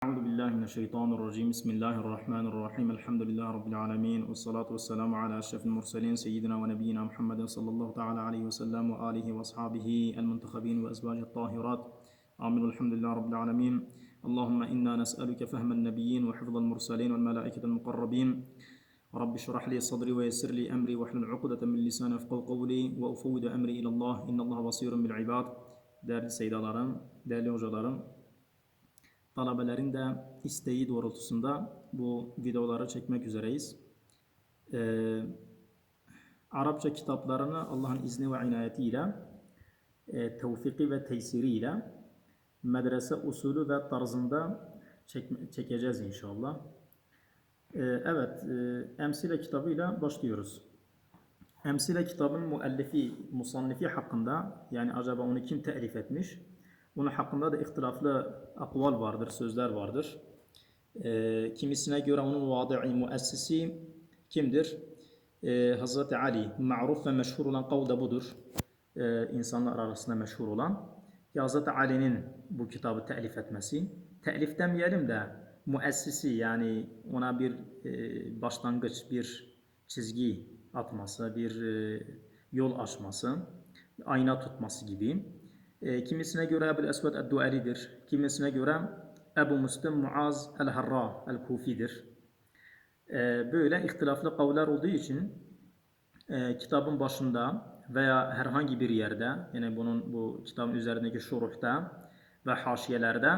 أعوذ بالله من الشيطان الرجيم. بسم الله الرحمن الرحيم. الحمد لله رب العالمين والصلاة والسلام على أشرف المرسلين سيدنا ونبينا محمد صلى الله تعالى عليه وسلم وآله وأصحابه المنتخبين وأزواجه الطاهرات. آمين. والحمد لله رب العالمين. اللهم إنا نسألك فهم النبيين وحفظ المرسلين والملائكة المقربين. رب اشرح لي صدري ويسر لي أمري واحلل عقدة من لساني يفقهوا قولي وأفوض أمري إلى الله. إن الله بصير بالعباد. Değerli seydalarım, hocalarım, talebelerin de isteği doğrultusunda bu videoları çekmek üzereyiz. Ee, Arapça kitaplarını Allah'ın izni ve inayetiyle, e, tevfiki ve tesiriyle medrese usulü ve tarzında çekme- çekeceğiz inşallah. Ee, evet, e, Emsile kitabıyla başlıyoruz. Emsile kitabın müellifi, musannifi hakkında yani acaba onu kim telif etmiş? Bunun hakkında da ihtilaflı akval vardır, sözler vardır. Ee, kimisine göre onun vadi'i müessisi kimdir? Ee, Hazreti Ali, ma'ruf ve meşhur olan kavl da budur. Ee, insanlar arasında meşhur olan. Ki Hazreti Ali'nin bu kitabı telif etmesi. Telif demeyelim de müessisi yani ona bir e, başlangıç, bir çizgi atması, bir e, yol açması, ayna tutması gibi. E, kimisine göre Ebu'l Esved el-Duali'dir. Kimisine göre Ebu Müslim Muaz el-Harra el-Kufi'dir. E, böyle ihtilaflı kavler olduğu için e, kitabın başında veya herhangi bir yerde yani bunun bu kitabın üzerindeki şuruhta ve haşiyelerde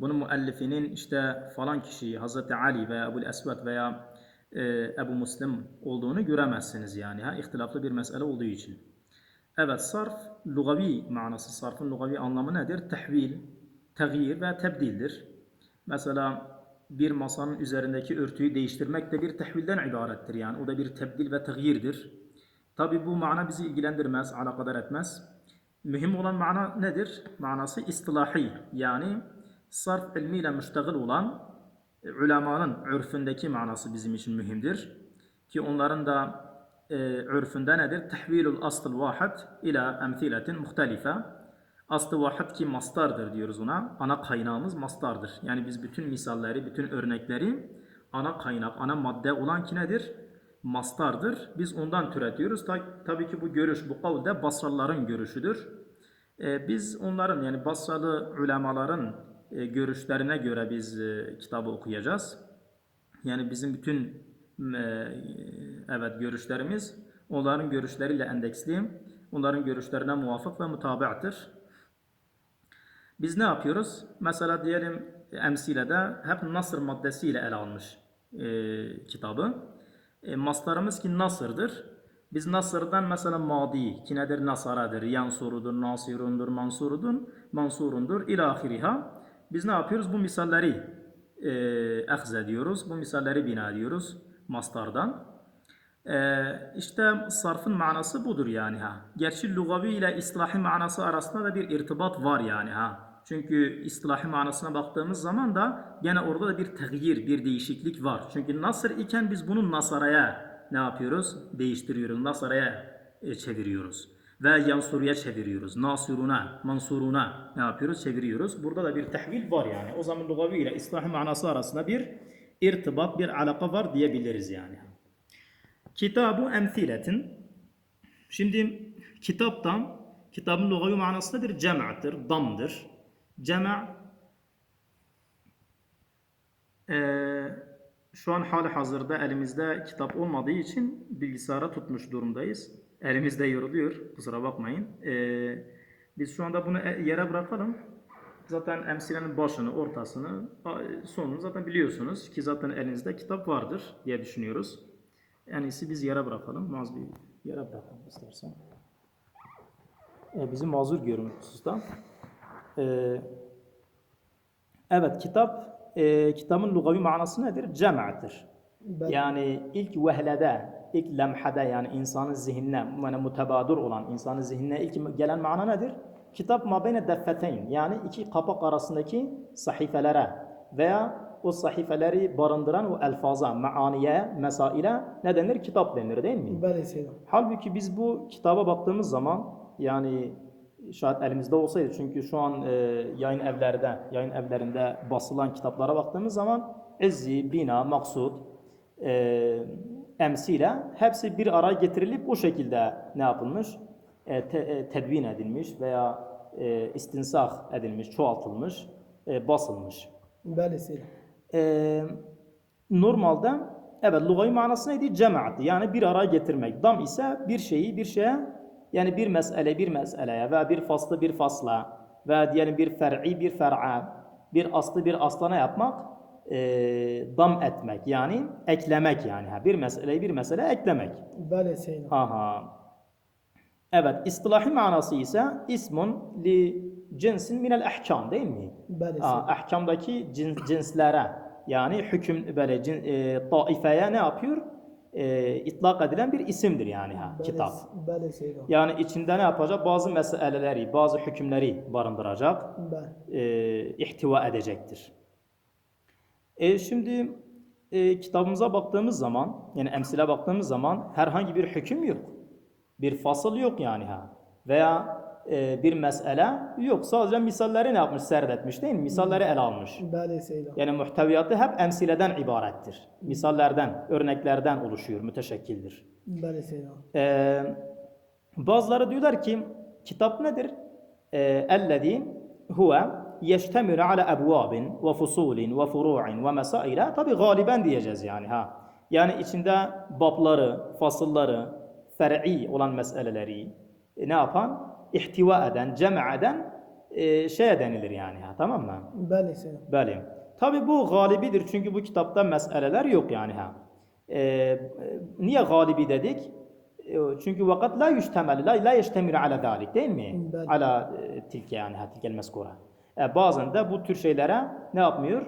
bunun müellifinin işte falan kişi Hazreti Ali veya Ebu'l Esved veya e, Ebu Müslim olduğunu göremezsiniz yani ha ihtilaflı bir mesele olduğu için. Evet sarf lugavi manası sarfın lugavi anlamı nedir? Tehvil, tegyir ve tebdildir. Mesela bir masanın üzerindeki örtüyü değiştirmek de bir tehvilden ibarettir yani o da bir tebdil ve tegyirdir. Tabi bu mana bizi ilgilendirmez, alakadar etmez. Mühim olan mana nedir? Manası istilahi yani sarf ilmiyle müştegil olan ulemanın örfündeki manası bizim için mühimdir. Ki onların da e, örfünde nedir? Tehvilul asıl vahid ila emthiletin muhtelife. Aslı vahid ki mastardır diyoruz ona. Ana kaynağımız mastardır. Yani biz bütün misalleri, bütün örnekleri ana kaynak, ana madde olan ki nedir? Mastardır. Biz ondan türetiyoruz. Ta, tabii ki bu görüş, bu kavl de Basralıların görüşüdür. E, biz onların yani Basralı ulemaların e, görüşlerine göre biz e, kitabı okuyacağız. Yani bizim bütün e, evet görüşlerimiz onların görüşleriyle endeksli, onların görüşlerine muvafık ve mutabi'tir. Biz ne yapıyoruz? Mesela diyelim emsilede hep Nasır maddesiyle ele almış e, kitabı. E, maslarımız ki Nasır'dır. Biz Nasır'dan mesela madi ki nedir? Nasaradır, yansurudur, nasirundur, mansurudur, mansurundur ilahiriha. Biz ne yapıyoruz? Bu misalleri e, ehz ediyoruz. Bu misalleri bina ediyoruz mastardan. E, işte sarfın manası budur yani ha. Gerçi lugavi ile islahi manası arasında da bir irtibat var yani ha. Çünkü islahi manasına baktığımız zaman da gene orada da bir tegyir, bir değişiklik var. Çünkü nasır iken biz bunu nasaraya ne yapıyoruz? Değiştiriyoruz. Nasaraya e, çeviriyoruz ve yansuruya çeviriyoruz. Nasuruna, mansuruna ne yapıyoruz? Çeviriyoruz. Burada da bir tehvil var yani. O zaman lugavi ile islahi manası arasında bir irtibat, bir alaka var diyebiliriz yani. Kitabu emthiletin. Şimdi kitaptan, kitabın lugavi manası nedir? Cem'attır, damdır. Cema ee, şu an hali hazırda elimizde kitap olmadığı için bilgisayara tutmuş durumdayız. Elimizde yoruluyor. Kusura bakmayın. Ee, biz şu anda bunu e- yere bırakalım. Zaten emsilenin başını, ortasını, sonunu zaten biliyorsunuz ki zaten elinizde kitap vardır diye düşünüyoruz. En iyisi biz yere bırakalım. Maz bir yere bırakalım istersen. Ee, bizi mazur görün hususta. Ee, evet kitap, e, kitabın lugavi manası nedir? Cem'attır. Yani ilk vehlede, ilk lemhede yani insanın zihnine, yani mutebadır olan insanın zihnine ilk gelen mana nedir? Kitap mabeyne deffeteyn yani iki kapak arasındaki sahifelere veya o sahifeleri barındıran o elfaza, maaniye, mesaile ne denir? Kitap denir değil mi? Belki. Halbuki biz bu kitaba baktığımız zaman yani şayet elimizde olsaydı çünkü şu an e, yayın evlerde, yayın evlerinde basılan kitaplara baktığımız zaman Ezzi, Bina, Maksud, e, Emsile hepsi bir araya getirilip o şekilde ne yapılmış? E, te, e, tedvin edilmiş veya e, istinsah edilmiş, çoğaltılmış, e, basılmış. Belki. Ee, normalde evet lugayı manası neydi? Cemaati yani bir araya getirmek. Dam ise bir şeyi bir şeye yani bir mesele bir meseleye ve bir faslı bir fasla ve diyelim bir fer'i bir fer'a bir aslı bir aslana yapmak e, dam etmek yani eklemek yani bir meseleyi bir mesele eklemek. Böyle Aha. Evet istilahi manası ise ismun li cinsin minel ahkam değil mi? Bəli. Ahkamdaki cins, cinslere yani hüküm böyle cin, e, taifeye ne yapıyor? E, itlak edilen bir isimdir yani ha, bəli, kitap. Bəli, Yani içinde ne yapacak? Bazı meseleleri, bazı hükümleri barındıracak. E, ihtiva edecektir. E, şimdi e, kitabımıza baktığımız zaman, yani emsile baktığımız zaman herhangi bir hüküm yok. Bir fasıl yok yani ha. Veya e, bir mesele yok. Sadece misalleri ne yapmış? Serdetmiş değil mi? Misalleri ele almış. بله سيدي Yani muhteviyatı hep emsileden ibarettir. Misallerden, örneklerden oluşuyor, müteşekkildir. بله سيدي Ee, bazıları diyorlar ki kitap nedir? Ee, اَلَّذ۪ي huve yeştemir ala ebvabin ve fusulin ve furu'in ve mesaire tabi galiben diyeceğiz yani ha. Yani içinde babları, fasılları, fer'i olan meseleleri e, ne yapan? ihtiva eden, cema eden e, şeye denilir yani. Ha, tamam mı? Beli. Beli. Tabi bu galibidir çünkü bu kitapta meseleler yok yani. Ha. E, e niye galibi dedik? E, çünkü vakat la yüştemel, la, la yeştemir ala dalik değil mi? Beli. Ala e, tilke yani, ha, tilkel meskura. E, bazen de bu tür şeylere ne yapmıyor?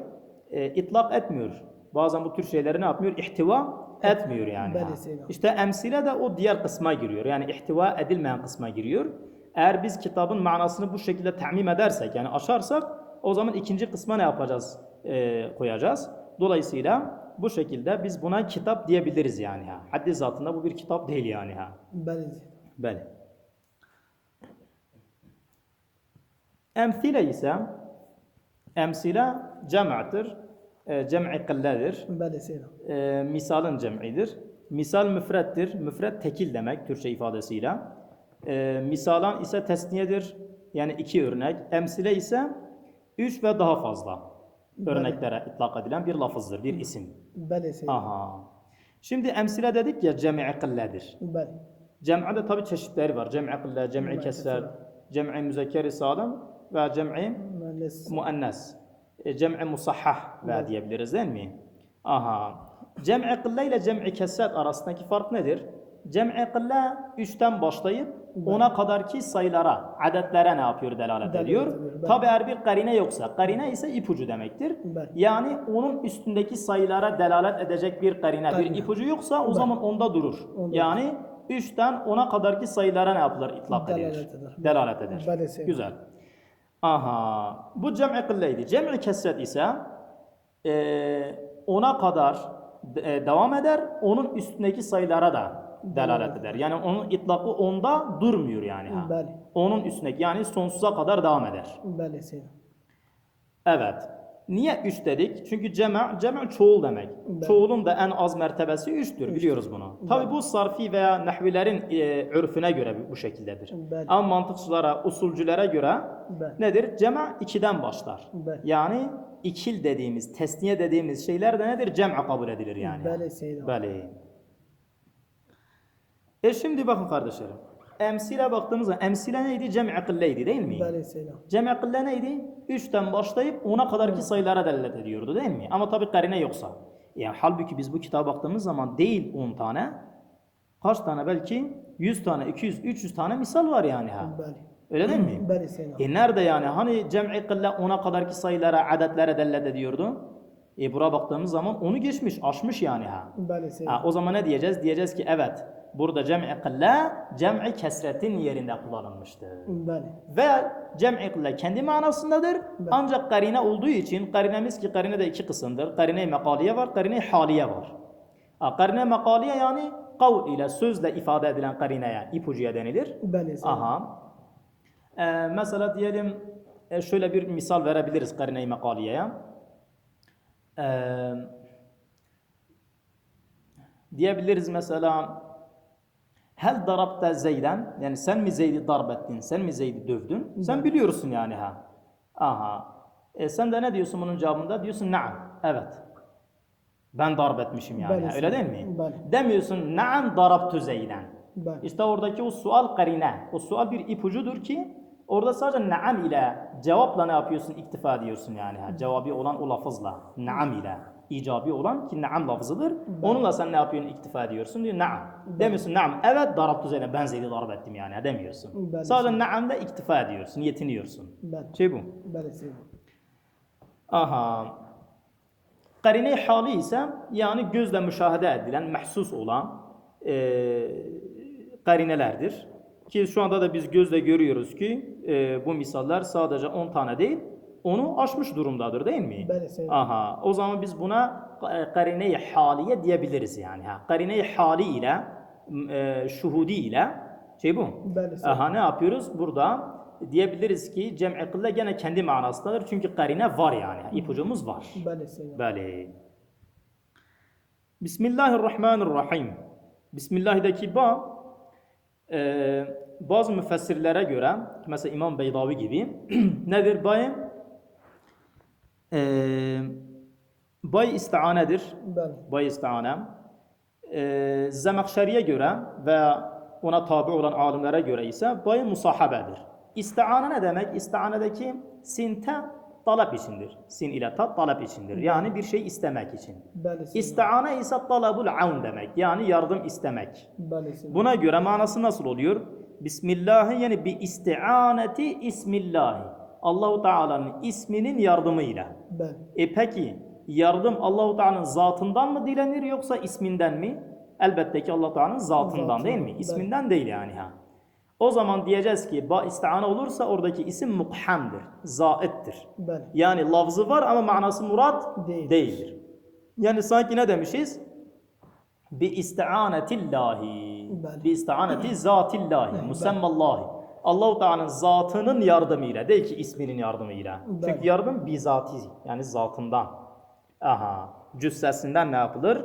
E, itlak etmiyor. Bazen bu tür şeyleri ne yapmıyor? İhtiva etmiyor yani. Ha. İşte emsile de o diğer kısma giriyor. Yani ihtiva edilmeyen kısma giriyor. Eğer biz kitabın manasını bu şekilde temim edersek yani aşarsak o zaman ikinci kısma ne yapacağız? E, koyacağız. Dolayısıyla bu şekilde biz buna kitap diyebiliriz yani. Ha. Haddi zatında bu bir kitap değil yani. Ha. Beli. Beli. Emsile ise emsile cem'attır. E, ee, cem'i kılledir. E, misalın cem'idir. Misal müfrettir. Müfret tekil demek Türkçe ifadesiyle. E, misalan ise tesniyedir. Yani iki örnek. Emsile ise üç ve daha fazla örneklere itlak edilen bir lafızdır, bir isim. Bele Aha. Şimdi emsile dedik ya cem'i kılledir. Bele. Cem'i de tabi çeşitleri var. Cem'i kılle, cem'i kesser, cem'i müzekkeri salim ve cem'i muennes. E, cem'i musahhah ve diyebiliriz değil mi? Aha. Cem'i kılle ile cem'i kesser arasındaki fark nedir? Cem'i kılle 3'ten başlayıp 10'a kadarki sayılara, adetlere ne yapıyor delalet Delalet ediyor? ediyor, ben- Tabi eğer bir karine yoksa, karine ise ipucu demektir. Ben. Yani onun üstündeki sayılara delalet edecek bir karine, bir ipucu yoksa o zaman onda durur. Onda yani 3'ten 10'a kadarki sayılara ne yapılır? İtlak edilir. Delalet eder. Delalet eder. Güzel. Aha. Bu cem'i kılleydi. Cem'i kesret ise ona kadar e, devam eder. Onun üstündeki sayılara da delalet eder. Yani onun itlakı onda durmuyor yani. Ha. Bəli. Onun üstüne yani sonsuza kadar devam eder. Bəli, Evet. Niye üç dedik? Çünkü cema, cema çoğul demek. Bəli. Çoğulun da en az mertebesi üçtür. üçtür. Biliyoruz bunu. Bəli. Tabi bu sarfi veya nehvilerin e, ürfüne göre bu şekildedir. Bəli. Ama mantıkçılara, usulcülere göre Bəli. nedir? Cema ikiden başlar. Bəli. Yani ikil dediğimiz, tesniye dediğimiz şeyler de nedir? Cem'a kabul edilir yani. Bəli, Seyyid. E şimdi bakın kardeşlerim. Emsile baktığımızda emsile neydi? Cem'i akılleydi değil mi? Aleyhisselam. Cem'i akılle neydi? Üçten başlayıp ona kadarki sayılara delalet ediyordu değil mi? Ama tabi karine yoksa. Yani halbuki biz bu kitaba baktığımız zaman değil 10 tane. Kaç tane belki? 100 tane, 200, 300 tane misal var yani ha. Beli. Öyle değil mi? Hmm, Beli e nerede yani? Hani cem'i kılle ona kadarki sayılara, adetlere delalet ediyordu? E bura baktığımız zaman onu geçmiş, aşmış yani ha. Beli ha o zaman ne diyeceğiz? Diyeceğiz ki evet burada cem'i kılle cem'i kesretin yerinde kullanılmıştır. Bale. Ve cem'i kılle kendi manasındadır. Bale. Ancak karine olduğu için karinemiz ki karine de iki kısımdır. Karine-i mekaliye var, karine-i haliye var. A, karine makaliye yani kav ile sözle ifade edilen karineye ipucuya denilir. Bale. Aha. Ee, mesela diyelim e, şöyle bir misal verebiliriz karine-i makaliyeye. Ee, diyebiliriz mesela Hel darabte Zeyden yani sen mi Zeyd'i darp ettin, sen mi Zeyd'i dövdün? Sen biliyorsun yani ha. Aha. E sen de ne diyorsun bunun cevabında? Diyorsun naam. Evet. Ben darp etmişim yani. Ha. Öyle değil mi? bəli. Demiyorsun naam darabtu Zeyden. Bəli. İşte oradaki o sual karine. O sual bir ipucudur ki orada sadece naam ile cevapla ne yapıyorsun? İktifa ediyorsun yani. Ha. Cevabı olan o lafızla. Naam ile. İcabi olan ki naam lafzıdır. Onunla sen ne yapıyorsun? İktifa ediyorsun. Diyor naam. Demiyorsun naam. Evet darabtu Zeynep. Ben Zeyd'i darp ettim yani. Demiyorsun. Bəli. Sadece naamda iktifa ediyorsun. Yetiniyorsun. Bəli. Şey bu. Bəli Seyyid. Aha. Karine hali ise yani gözle müşahede edilen, mahsus olan e, karinelerdir. Ki şu anda da biz gözle görüyoruz ki e, bu misaller sadece 10 tane değil, onu aşmış durumdadır değil mi? Bəli. Aha. O zaman biz buna e, karine-i haliye diyebiliriz yani. Ha. Karine-i hali ile e, şuhudi ile şey bu. Bəli. Aha ne yapıyoruz? Burada diyebiliriz ki cem'i kılle gene kendi manasındadır. Çünkü karine var yani. İpucumuz var. Bəli Seyyid. Bəli. Bismillahirrahmanirrahim. Bismillah'daki ba e, bazı müfessirlere göre mesela İmam Beydavi gibi nedir bay? E, bay istianedir. Bəli. Bay istiane. E, Zemekşeri'ye göre ve ona tabi olan alimlere göre ise bay musahabedir. İstiane ne demek? İstianedeki sinte talep içindir. Sin ile tat talep içindir. Yani bir şey istemek için. İstiane ise talabul aun demek. Yani yardım istemek. Buna göre manası nasıl oluyor? Bismillah yani bir istianeti ismillahi. Allahu Teala'nın isminin yardımıyla. Bəli. E peki yardım Allahu Teala'nın zatından mı dilenir yoksa isminden mi? Elbette ki Allah Teala'nın zatından Zatından, değil mi? İsminden değil yani ha. O zaman diyeceğiz ki ba istiane olursa oradaki isim mukhamdır, zaittir. Bəli. Yani lafzı var ama manası murat Değil. değildir. Yani sanki ne demişiz? Bi isti'anetillahi. Bi isti'aneti zatillahi. Musemmallahi. Allahu Teala'nın zatının yardımıyla değil ki isminin yardımıyla. Bəli. Çünkü yardım bizati yani zatından. Aha. Cüssesinden ne yapılır?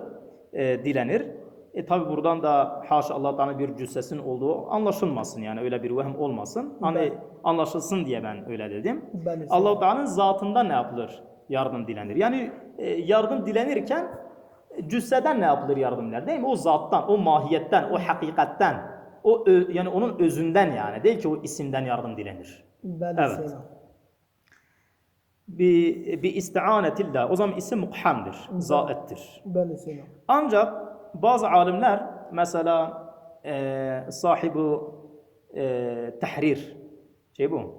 E, dilenir. E tabi buradan da haşa Allah Teala'nın bir cüssesinin olduğu anlaşılmasın yani öyle bir vehm olmasın. Hani Bəli. anlaşılsın diye ben öyle dedim. Seyyid. Allah-u Teala'nın zatından ne yapılır? Yardım dilenir. Yani e, yardım dilenirken e, cüsseden ne yapılır yardımlar değil mi? O zattan, o mahiyetten, o hakikatten, o yani onun özünden yani değil ki o isimden yardım dilenir. Bəli Evet. Seyyid. Bir bir istianetillah. O zaman isim mukhamdır. Bəli Seyyid. Ancak bazı alimler mesela e, sahibi e, tahrir şey bu.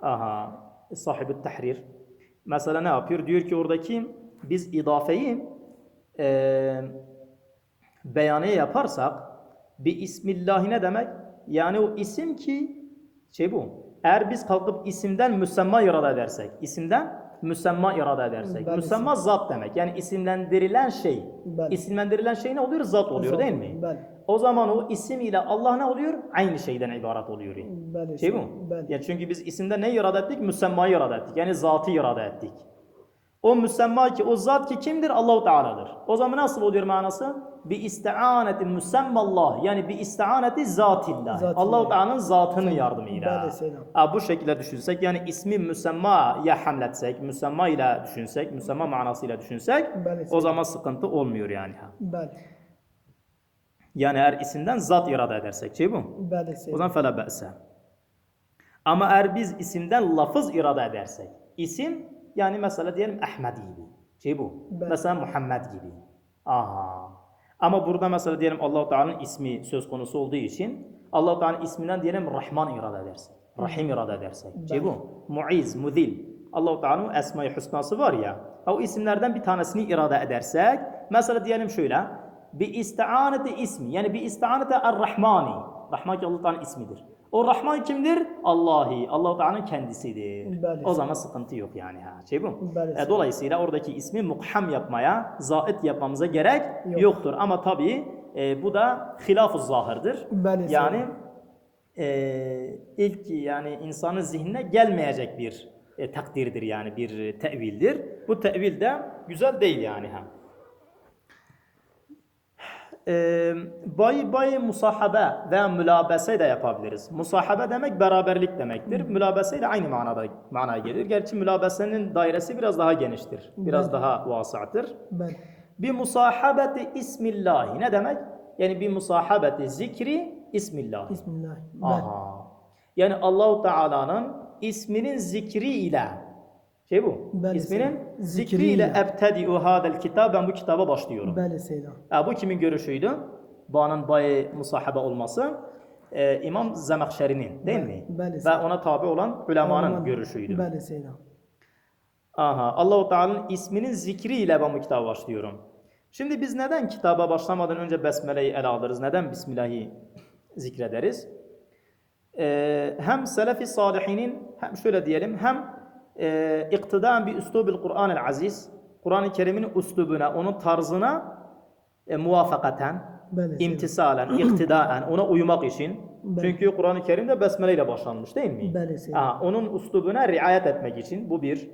Aha sahibi tahrir. Mesela ne yapıyor? Diyor ki oradaki biz idafeyi e, beyaniye yaparsak bir ismillahi ne demek? Yani o isim ki şey bu. Eğer biz kalkıp isimden müsemma irade edersek, isimden müsemma irade edersek. Ben müsemma zat demek. Yani isimlendirilen şey. Ben. İsimlendirilen şey ne oluyor? Zat oluyor Zat, değil mi? bəli. O zaman o isim ile Allah ne oluyor? Aynı şeyden ibaret oluyor. Bəli. Şey bu. Bəli. Ya çünkü biz isimde ne irade ettik? Müsemmayı irade ettik. Yani zatı irade ettik. O müsemma ki, o zat ki kimdir? Allahu Teala'dır. O zaman nasıl oluyor manası? Bi isti'aneti müsemmallah. Yani bi isti'aneti zatillah. Zatillah. Allahu Teala'nın zatının yardımıyla. Ha, bu şekilde düşünsek yani ismi müsemma ya hamletsek, müsemma ile düşünsek, müsemma manasıyla düşünsek o zaman sıkıntı olmuyor yani. Bəli. Yani eğer isimden zat irade edersek şey bu. Bəli O zaman fela be'se. Ama eğer biz isimden lafız irade edersek, isim yani mesela diyelim Ahmet gibi. Şey bu. Ben- Mesela Muhammed gibi. Aha. Ama burada mesela diyelim Allah Teala'nın ismi söz konusu olduğu için Allah Teala'nın isminden diyelim Rahman irade edersek. Rahim irade edersek. Şey bu. Muiz, Mudil. Allah Teala'nın esma-i husnası var ya. O isimlerden bir tanesini irade edersek mesela diyelim şöyle bi isti'aneti ismi yani bi isti'aneti er-Rahmani. Rahman ki Allah Teala'nın ismidir. O Rahman kimdir? Allahi. Allah Teala'nın kendisidir. Bəli. O zaman sıkıntı yok yani ha. Şey bu. Bəli. E, dolayısıyla oradaki ismi mukham yapmaya, zait yapmamıza gerek Yok. yoktur. Ama tabii e, bu da hilaf-ı zahirdir. Bəli Yani e, ilk yani insanın zihnine gelmeyecek bir e, takdirdir yani bir e, tevildir. Bu tevil de güzel değil yani ha e, bay bay musahabe veya mülabese de yapabiliriz. Musahabe demek beraberlik demektir. Mülabese de aynı manada manaya gelir. Gerçi mülabesenin dairesi biraz daha geniştir. Biraz ben. daha vasattır. Ben. Bir musahabeti ismillahi ne demek? Yani bir musahabeti zikri ismillahi. İsmillahi. Aha. Yani Allahu Teala'nın isminin zikri ile şey bu. Bəli, İsminin zikriyle ebtedi'u hadel kitab. Ben bu kitaba başlıyorum. Bəli Seyda. E, bu kimin görüşüydü? Bağının bayi musahabe olması. E, İmam Zemekşeri'nin değil mi? Bəli, Ve ona tabi olan ulemanın Aman. görüşüydü. Bəli Seyda. Aha. Allahu Teala'nın isminin zikriyle ben bu kitaba başlıyorum. Şimdi biz neden kitaba başlamadan önce Besmele'yi ele alırız? Neden Bismillah'ı zikrederiz? Ee, hem Selefi Salihinin hem şöyle diyelim hem e, iktidan bi üslubil Kur'an-ı Aziz Kur'an-ı Kerim'in üslubuna, onun tarzına e, muvafakaten, imtisalen, iktidaen, ona uymak için. Beli. Çünkü Kur'an-ı Kerim besmele ile başlanmış değil mi? Beli. Aa, onun üslubuna riayet etmek için. Bu bir.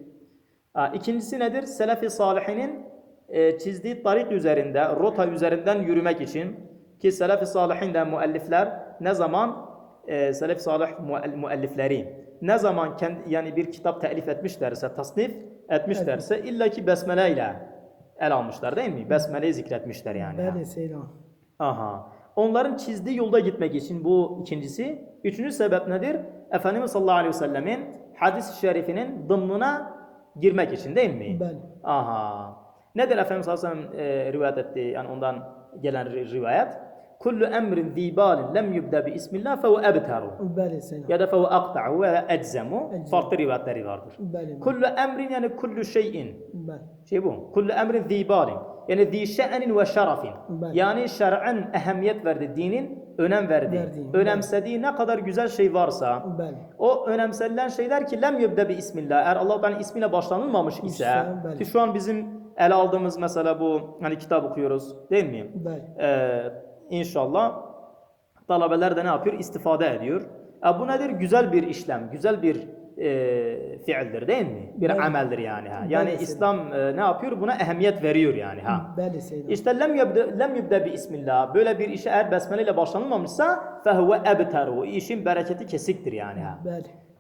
Aa, ikincisi nedir? Selefi Salihinin e, çizdiği tarik üzerinde, rota üzerinden yürümek için. Ki Selefi Salihin de müellifler ne zaman? E, Selefi Salih müellifleri ne zaman kendi, yani bir kitap telif etmişlerse, tasnif etmişlerse evet. illaki besmele ile el almışlar değil mi? Besmele'yi zikretmişler yani. Beldeseyle. Aha. Onların çizdiği yolda gitmek için bu ikincisi. Üçüncü sebep nedir? Efendimiz sallallahu aleyhi ve sellemin hadis-i şerifinin dımmına girmek için değil mi? Bel. Aha. Nedir Efendimiz sallallahu aleyhi ve sellem e, rivayet ettiği yani ondan gelen rivayet? kullu emrin zibal lem yubda bi ismillah fehu ebtaru. Ya da fehu akta'u ve eczemu. Farklı rivayetleri vardır. Kullu emrin yani kullu şeyin. Şey bu. Kullu emrin zibalin. Yani zi şe'nin ve şerafin. Yani şer'in ehemmiyet verdi. Dinin önem verdiği, verdiği önemsediği ne kadar güzel şey varsa bel. o önemsedilen şeyler ki lem yubde bi ismillah eğer Allah ben ismiyle başlanılmamış ise işte, ki şu an bizim ele aldığımız mesela bu hani kitap okuyoruz değil mi? Bel inşallah talebeler de ne yapıyor? İstifade ediyor. E bu nedir? Güzel bir işlem, güzel bir e, fiildir değil mi? Bir evet. ameldir yani. Ha. Yani Belli İslam e, ne yapıyor? Buna ehemmiyet veriyor yani. ha. Belli işte lem yubde, lem yubde bi ismillah. Böyle bir işe eğer besmele ile başlanılmamışsa fehuve ebteru. İşin bereketi kesiktir yani. ha.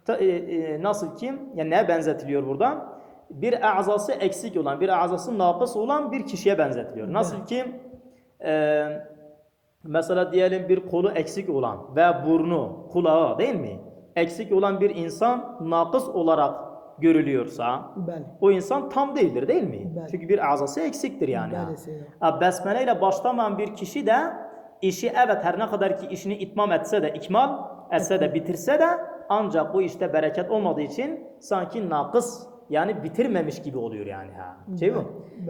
Ta, e, e, nasıl ki? Yani neye benzetiliyor burada? Bir azası eksik olan, bir azası naqıs olan bir kişiye benzetiliyor. Nasıl ki e, Mesela diyelim bir kolu eksik olan ve burnu, kulağı değil mi? Eksik olan bir insan nakıs olarak görülüyorsa Bəli. o insan tam değildir değil mi? Bəli. Çünkü bir azası eksiktir yani. Bəli, besmele ile başlamayan bir kişi de işi evet her ne kadar ki işini itmam etse de ikmal etse de bitirse de ancak bu işte bereket olmadığı için sanki nakıs yani bitirmemiş gibi oluyor yani. Ha. Şey bu.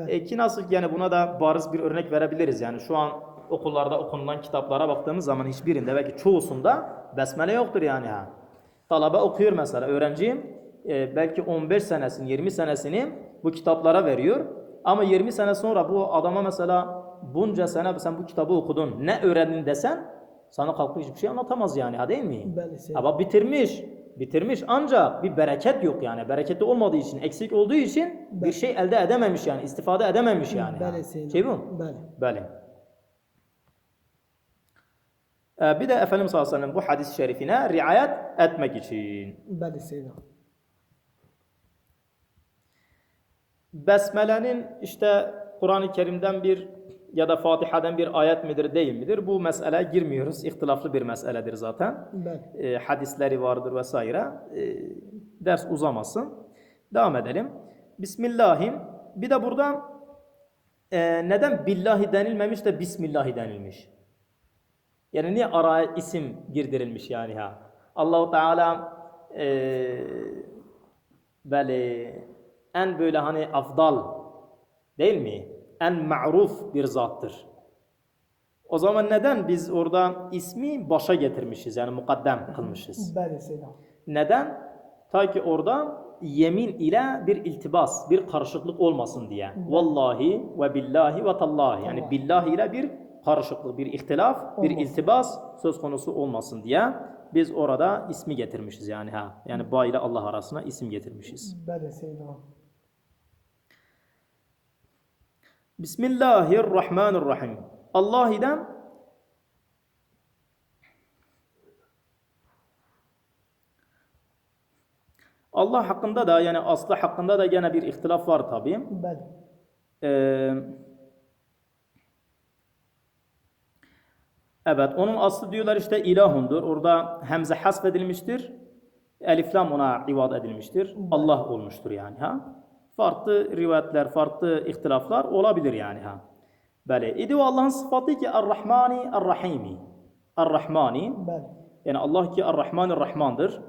E, ki nasıl yani buna da bariz bir örnek verebiliriz yani şu an okullarda okunulan kitaplara baktığımız zaman hiçbirinde belki çoğusunda besmele yoktur yani ha. Talebe okuyor mesela öğrenciyim e, belki 15 senesini 20 senesini bu kitaplara veriyor. Ama 20 sene sonra bu adama mesela bunca sene sen bu kitabı okudun ne öğrendin desen sana kalkıp hiçbir şey anlatamaz yani ha değil mi? Belki. Ama bitirmiş. Bitirmiş ancak bir bereket yok yani. Bereketli olmadığı için, eksik olduğu için bir şey elde edememiş yani. istifade edememiş yani. Böyle. Şey bu. Böyle. Böyle. Ee, bir de Efendimiz sallallahu aleyhi ve bu hadis-i şerifine riayet etmek için. Beli Seyyidem. Besmele'nin işte Kur'an-ı Kerim'den bir ya da Fatiha'dan bir ayet midir değil midir? Bu mesele girmiyoruz. İhtilaflı bir meseledir zaten. Ben. E, hadisleri vardır vesaire. E, ders uzamasın. Devam edelim. Bismillahim. Bir de burada e, neden billahi denilmemiş de bismillahi denilmiş? Yani niye araya isim girdirilmiş yani ha? Allahu Teala e, böyle en böyle hani afdal değil mi? En ma'ruf bir zattır. O zaman neden biz orada ismi başa getirmişiz yani mukaddem kılmışız? neden? Ta ki orada yemin ile bir iltibas, bir karışıklık olmasın diye. Vallahi ve billahi ve tallahi. Yani billahi ile bir karışıklık, bir ihtilaf, Olmaz. bir iltibas söz konusu olmasın diye biz orada ismi getirmişiz yani ha. Yani ba ile Allah arasına isim getirmişiz. Bəli, Seyyidina. Bismillahirrahmanirrahim. Allah ile Allah hakkında da yani aslı hakkında da gene bir ihtilaf var tabi. Bəli. Ee, Evet onun aslı diyorlar işte ilahundur. Orada hemze hasfedilmiştir. Eliflam ona ivad edilmiştir. Allah olmuştur yani ha. Farklı rivayetler, farklı ihtilaflar olabilir yani ha. Böyle. İdi Allah'ın sıfatı ki Ar-Rahmani Ar-Rahimi. Ar-Rahmani. Yani Allah ki Ar-Rahman Rahmandır.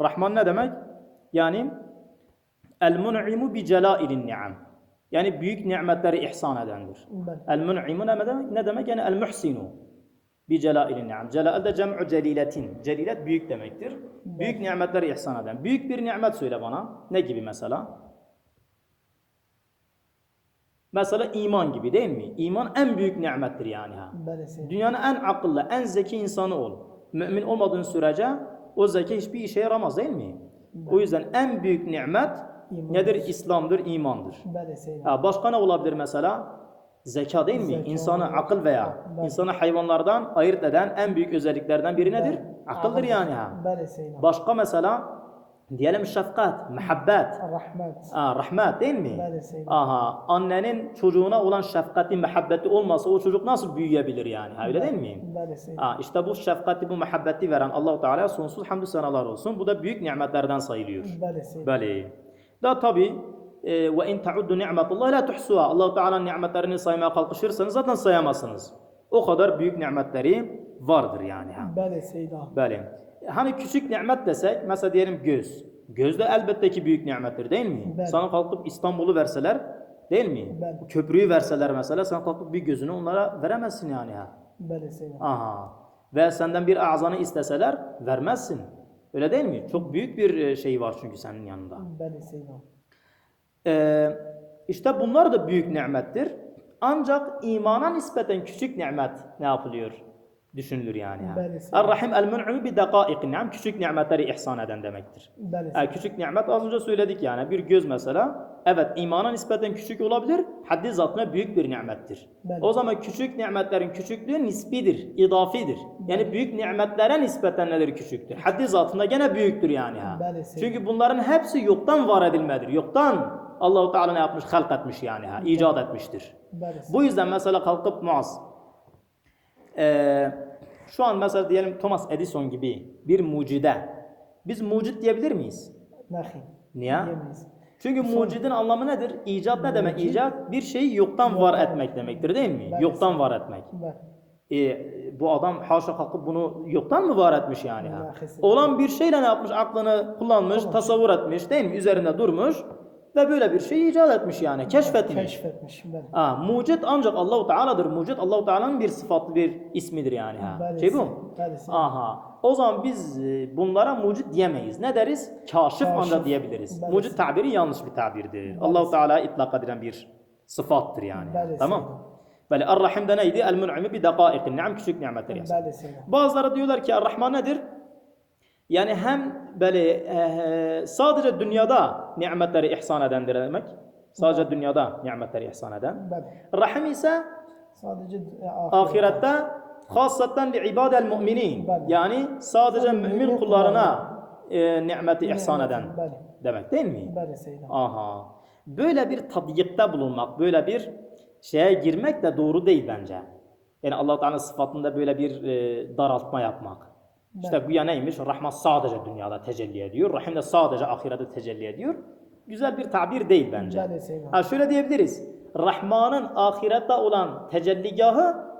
Rahman ne demek? Yani El-Mun'imu bi celailin ni'am. Yani büyük nimetleri ihsan edendir. El-Mun'imu ne demek? Ne demek? Yani El-Muhsinu. Bi celailin ni'am. Celail de cem'u celiletin. Celilet büyük demektir. Büyük nimetleri ihsan eden. Büyük bir nimet söyle bana. Ne gibi mesela? Mesela iman gibi değil mi? İman en büyük nimettir yani. Ha. Dünyanın en akıllı, en zeki insanı ol. Mümin olmadığın sürece o zeki hiçbir işe yaramaz değil mi? O yüzden en büyük nimet nedir? İslam'dır, imandır. Ha, başka ne olabilir mesela? Zeka değil mi? Zeka İnsanı akıl veya ben, insanı hayvanlardan ayırt eden en büyük özelliklerden biri nedir? Ben, Akıldır yani. Ben, Başka mesela diyelim şefkat, muhabbet, rahmet. Aa, rahmet değil mi? Aha, annenin çocuğuna olan şefkati, muhabbeti olmasa o çocuk nasıl büyüyebilir yani? Öyle değil mi? Aa, işte bu şefkati, bu muhabbeti veren Allahu Teala sonsuz hamdü senalar olsun. Bu da büyük nimetlerden sayılıyor. Böyle. Da tabi ee, ve in tauddu ni'metullah la tuhsuha. Allahu Teala'nın nimetlerini saymaya kalkışırsanız zaten sayamazsınız. O kadar büyük nimetleri vardır yani. Bəli Seyda. Bəli. Hani küçük nimet desek mesela diyelim göz. Göz de elbette ki büyük nimettir değil mi? Bəli. Sana kalkıp İstanbul'u verseler değil mi? Bəli. Köprüyü verseler mesela sen kalkıp bir gözünü onlara veremezsin yani. Bəli Seyda. Aha. Ve senden bir ağzını isteseler vermezsin. Öyle değil mi? Çok büyük bir e, şey var çünkü senin yanında. Bəli Seyda. Ee, işte bunlar da büyük nimettir. Ancak imana nispeten küçük nimet ne yapılıyor? Düşünülür yani. Er-Rahim el-Mun'u bi dakaikin. Yani küçük nimetleri ihsan eden demektir. Yani küçük nimet az önce söyledik yani. Bir göz mesela. Evet imana nispeten küçük olabilir. Haddi zatına büyük bir nimettir. O zaman küçük nimetlerin küçüklüğü nisbidir, idafidir. Yani büyük nimetlere nispeten neler küçüktür. Haddi zatında gene büyüktür yani. Ha. Çünkü bunların hepsi yoktan var edilmedir. Yoktan Allahu Teala ne yapmış? Halk etmiş yani. Ha, icat etmiştir. Bu yüzden mesela kalkıp Muaz e, şu an mesela diyelim Thomas Edison gibi bir mucide. Biz mucit diyebilir miyiz? Nahi. Niye? Çünkü mucidin anlamı nedir? İcat ne demek? İcat bir şeyi yoktan var etmek demektir değil mi? Yoktan var etmek. E, bu adam haşa kalkıp bunu yoktan mı var etmiş yani? Ha? Olan bir şeyle ne yapmış? Aklını kullanmış, tasavvur etmiş değil mi? Üzerinde durmuş ve böyle bir şey icat etmiş yani keşfetmiş. Keşfetmiş. Beli. Ha, mucit ancak Allahu Teala'dır. Mucit Allahu Teala'nın bir sıfatlı bir ismidir yani. Ha. Belesi, şey bu. Belesi. Aha. O zaman biz e, bunlara mucit diyemeyiz. Ne deriz? Kaşif, Kaşif. ancak diyebiliriz. Belesi. Mucit tabiri yanlış bir tabirdir. Allahu Teala itlak edilen bir sıfattır yani. Belesi. Tamam. Böyle Er-Rahim neydi? El-Mun'imi bi dakaikin. Ni'am küçük nimetler yazıyor. Bazıları diyorlar ki Er-Rahman nedir? Yani hem böyle sadece dünyada nimetleri ihsan edendir demek. Sadece dünyada nimetleri ihsan eden. Evet. Rahim ise sadece ahirette hasaten li ibadel müminin. Yani sadece mümin kullarına e, nimeti ihsan eden demek değil mi? Evet. Aha. Böyle bir tadyikte bulunmak, böyle bir şeye girmek de doğru değil bence. Yani Allah Teala'nın sıfatında böyle bir e, daraltma yapmak. İşte evet. güya neymiş? Rahmet sadece dünyada tecelli ediyor. Rahim de sadece ahirette tecelli ediyor. Güzel bir tabir değil bence. Ben ha, şöyle diyebiliriz. Rahman'ın ahirette olan tecelligahı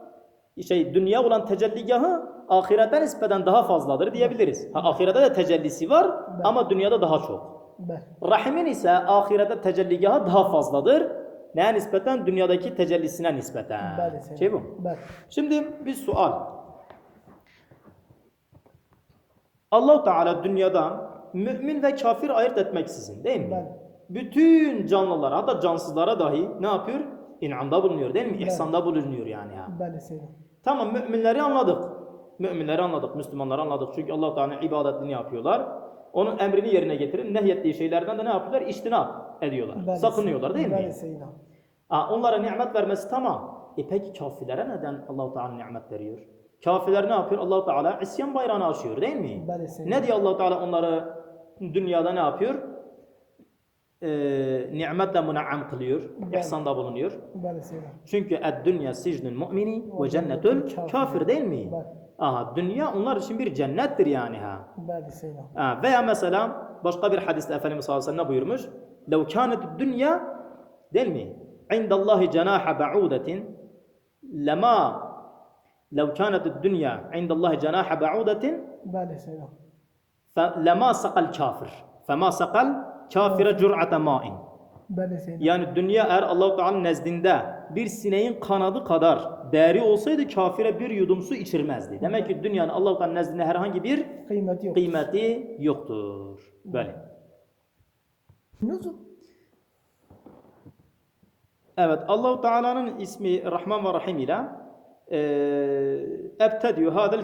şey dünya olan tecelligahı ahirete nispeten daha fazladır diyebiliriz. Ha, ahirete de tecellisi var ben. ama dünyada daha çok. Ben. Rahim'in ise ahirete tecelligahı daha fazladır. Neye nispeten? Dünyadaki tecellisine nispeten. Şey bu. Ben. Şimdi bir sual. Allahu Teala dünyada mümin ve kafir ayırt etmeksizin değil mi? Ben. Bütün canlılara hatta cansızlara dahi ne yapıyor? İnamda bulunuyor değil mi? Ben. İhsanda bulunuyor yani. Ya. Tamam müminleri anladık. Müminleri anladık, Müslümanları anladık. Çünkü Allah Teala ibadetini yapıyorlar. Onun emrini yerine getirin. Nehyettiği şeylerden de ne yapıyorlar? İçtinap ediyorlar. Ben Sakınıyorlar değil ben mi? Aa, onlara nimet vermesi tamam. E peki kafirlere neden Allah Teala nimet veriyor? Kafirler ne yapıyor? Allah Teala isyan bayrağını açıyor değil mi? Bəli, Seyyidina. Ne diye Allah Teala onları dünyada ne yapıyor? Ee, nimetle mün'am kılıyor, Evet. ihsanda bulunuyor. Bəli, Seyyidina. Çünkü dünya sicnul mümini ve cennetül kafir değil mi? Bəli. Aha, dünya onlar için bir cennettir yani ha. Bəli, Seyyidina. Ha, veya mesela başka bir hadiste Efendimiz sallallahu aleyhi ve sellem ne buyurmuş? لو كانت dünya değil mi? عند الله جناح بعودة لما لو كانت الدنيا عند الله جناح بعودة Bəli, Seyyidina. فلما سقى الكافر فما سقى الكافر جرعة ماء Bəli, Seyyidina. Yani dünya eğer Allah-u Teala'nın nezdinde bir sineğin kanadı kadar değeri olsaydı kafire bir yudum su içirmezdi. Demek ki dünyanın Allah-u Teala'nın nezdinde herhangi bir Kıymeti yok. kıymeti yoktur. Böyle. Nuzul. Evet Allahu Teala'nın ismi Rahman ve Rahim ile eee ebtediyor hadel